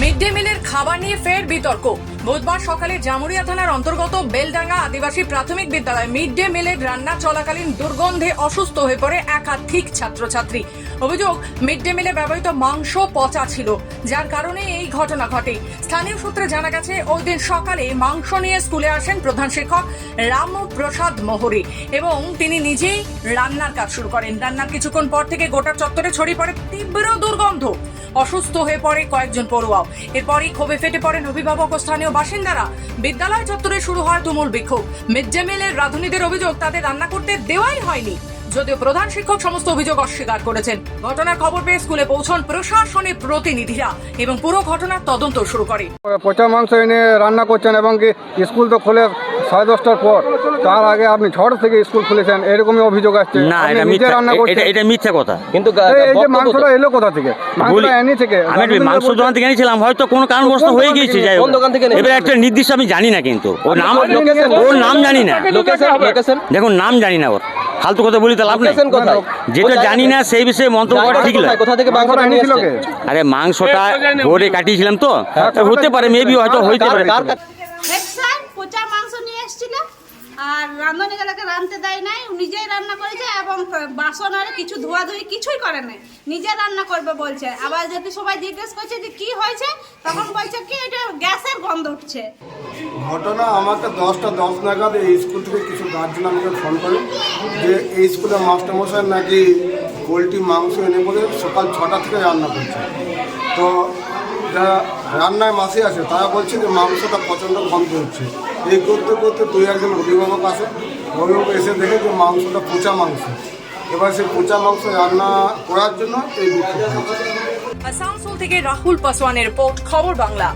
Mid day মিলের খাবার নিয়ে ফের বিতর্ক। বুধবার সকালে জামুরিয়া থানার অন্তর্গত বেলডাঙ্গা আদিবাসী প্রাথমিক বিদ্যালয় মিড ডে মিলের রান্না চলাকালীন দুর্গন্ধে অসুস্থ হয়ে পড়ে একাধিক ছাত্রছাত্রী। অভিযোগ, মিড ডে মিলে ব্যবহৃত মাংস পচা ছিল, যার কারণে এই ঘটনা ঘটে। স্থানীয় সূত্রে জানা গেছে, ওই দিন সকালে মাংস নিয়ে স্কুলে আসেন প্রধান শিক্ষক রামপ্রসাদ মোহরি এবং তিনি নিজেই রান্নার কাজ শুরু করেন। রান্নার কিছুক্ষণ পর থেকে গোটা চত্বরে ছড়িয়ে পড়ে তীব্র দুর্গন্ধ। অসুস্থ হয়ে পড়ে কয়েকজন পড়ুয়াও। এরপরই ক্ষোভে ফেটে পড়েন অভিভাবক ও স্থানীয় বাসিন্দারা। বিদ্যালয় চত্বরে শুরু হয় তুমুল বিক্ষোভ। মিড ডে মিলের রাঁধুনিদের অভিযোগ, তাদের রান্না করতে দেওয়াই হয়নি। যদিও প্রধান শিক্ষক সমস্ত অভিযোগ অস্বীকার করেছেন। ঘটনার খবর পেয়ে স্কুলে পৌঁছন প্রশাসনের প্রতিনিধিরা এবং পুরো ঘটনার তদন্ত শুরু করে। পচা মাংস এনে রান্না করছেন এবং কি স্কুল তো খোলে সাড়ে দশটার পর। তার আগে আপনি ছটা থেকে স্কুল খুলেছেন এরকমই অভিযোগ আসছে। না এটা মিথ্যা। রান্না করছেন। এটা এটা মিথ্যা কথা। কিন্তু এই যে মাংসটা এলো কোথা থেকে? মাংসটা এনে থেকে। আমি মাংস দোকান থেকে এনেছিলাম হয়তো কোনো কারণবশত হয়ে গিয়েছে যাই কোন দোকান থেকে এবার একটা নির্দিষ্ট আমি জানি না কিন্তু। ওর নাম ওর নাম জানি না। লোকেশন? লোকেশন? দেখুন নাম জানি না ওর। ফালতু কথা বলি তো লাভ নেই। যেটা জানি না সেই বিষয়ে মন্তব্য করা ঠিক? নয়। কোথা থেকে এসছে? কে? আরে মাংসটা ভোরে কাটিয়েছিলাম তো। তা হতে পারে মেবি হয়তো হইতে পারে। পচা মাংস নিয়ে এসেছিল। আর রাঁধুনিগুলোকে রাঁধতে দেয় নাই নিজেই রান্না করেছে এবং বাসন আর কিছু ধোয়াধুয়ি কিছুই করে নাই। নিজে রান্না করবে বলছে। আবার যদি সবাই জিজ্ঞেস করছে যে কি হয়েছে তখন বলছে কি এটা গ্যাসের গন্ধ উঠছে। ঘটনা আমাকে দশটা দশ নাগাদ এই স্কুল থেকে কিছু গার্জেন আমাকে ফোন করে। যে এই স্কুলে মাস্টারমশাই নাকি পোলট্রি, মাংস এনে বলে সকাল ছটা থেকে রান্না করছে। তো যারা রান্নায় মাসে আছে, তারা বলছে যে মাংসটা প্রচণ্ড গন্ধ হচ্ছে। এই করতে করতে দুই একজন অভিভাবক আসে, অভিভাবক এসে দেখে যে মাংসটা পচা মাংস। এবার সেই পচা মাংস রান্না করার জন্য এই আসানসোল থেকে রাহুল পাসওয়ানের রিপোর্ট, খবর বাংলা।